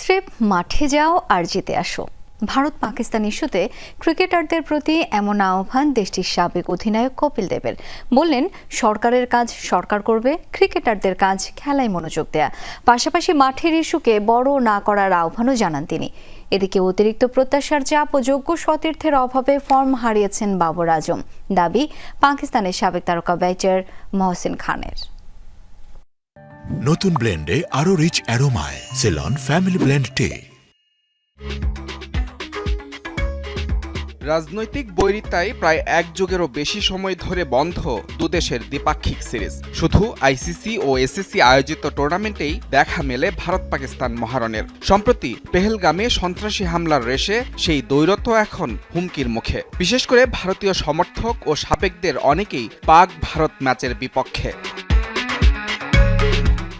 স্রেফ মাঠে যাও আর জিতে আসো। ভারত পাকিস্তান ইস্যুতে ক্রিকেটারদের প্রতি এমন আহ্বান দেশটির সাবেক অধিনায়ক কপিল দেবের। বললেন, সরকারের কাজ সরকার করবে, ক্রিকেটারদের কাজ খেলায় মনোযোগ দেয়া। পাশাপাশি মাঠের ইস্যুকে বড় না করার আহ্বানও জানান তিনি। এদিকে অতিরিক্ত প্রত্যাশার চাপ ও যোগ্য সতীর্থের অভাবে ফর্ম হারিয়েছেন বাবর আজম। দাবি, পাকিস্তানের সাবেক তারকা ব্যাটার মহসিন খানের। নতুন ব্লেন্ডে আরও রিচ অ্যারোমায় সেলন ফ্যামিলি ব্লেন্ড টে রাজনৈতিক বৈরিতায় প্রায় এক যুগেরও বেশি সময় ধরে বন্ধ দুদেশের দ্বিপাক্ষিক সিরিজ। শুধু আইসিসি ও এসএসসি আয়োজিত টুর্নামেন্টেই দেখা মেলে ভারত পাকিস্তান মহারণের। সম্প্রতি পেহেলগামে সন্ত্রাসী হামলার রেশে সেই দৈরত্ব এখন হুমকির মুখে। বিশেষ করে ভারতীয় সমর্থক ও সাবেকদের অনেকেই পাক ভারত ম্যাচের বিপক্ষে।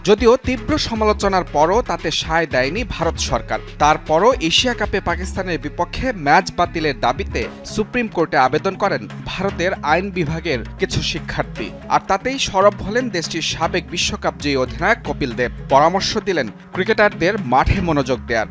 যদিও তীব্র সমালোচনার পরও তাতে সায় দেয়নি ভারত সরকার। তারপরও এশিয়া কাপে পাকিস্তানের বিপক্ষে ম্যাচ বাতিলের দাবিতে সুপ্রিম কোর্টে আবেদন করেন ভারতের আইন বিভাগের কিছু শিক্ষার্থী। আর তাতেই সরব হলেন দেশটির সাবেক বিশ্বকাপ জয়ী অধিনায়ক কপিল দেব। পরামর্শ দিলেন ক্রিকেটারদের মাঠে মনোযোগ দেওয়ার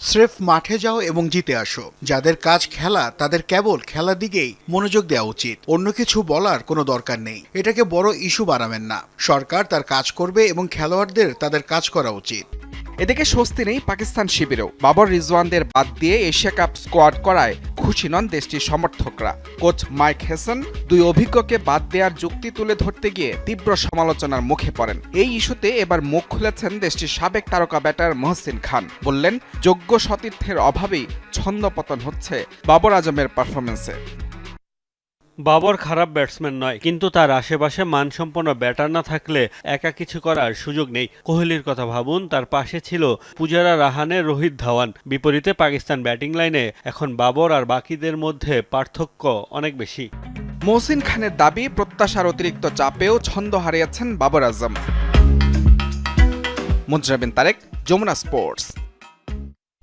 স্রেফ মাঠে যাও এবং জিতে আসো। যাদের কাজ খেলা, তাদের কেবল খেলার দিকেই মনোযোগ দেওয়া উচিত। অন্য কিছু বলার কোনো দরকার নেই। এটাকে বড় ইস্যু বাড়াবেন না। সরকার তার কাজ করবে এবং খেলোয়াড়দের তাদের কাজ করা উচিত। এদিকে স্বস্তি নেই পাকিস্তান শিবিরেও। বাবর রিজওয়ানদের বাদ দিয়ে এশিয়া কাপ স্কোয়াড করায় খুশি নন দেশটির সমর্থকরা। কোচ মাইক হেসন দুই অভিজ্ঞকে বাদ দেওয়ার যুক্তি তুলে ধরতে গিয়ে তীব্র সমালোচনার মুখে পড়েন। এই ইস্যুতে এবার মুখ খুলেছেন দেশটির সাবেক তারকা ব্যাটার মহসিন খান। বললেন, যোগ্য সতীর্থের অভাবেই ছন্দপতন হচ্ছে বাবর আজমের পারফরমেন্সে বাবর খারাপ ব্যাটসম্যান নয়, কিন্তু তার আশেপাশে মানসম্পন্ন ব্যাটার না থাকলে একা কিছু করার সুযোগ নেই। কোহলির কথা ভাবুন, তার পাশে ছিল পূজারা রাহানে রোহিত ধাওয়ান। বিপরীতে পাকিস্তান ব্যাটিং লাইনে এখন বাবর আর বাকিদের মধ্যে পার্থক্য অনেক বেশি। মহসিন খানের দাবি, প্রত্যাশার অতিরিক্ত চাপেও ছন্দ হারিয়েছেন বাবর আজম। মুজরাবিন তারেক, যমুনা স্পোর্টস।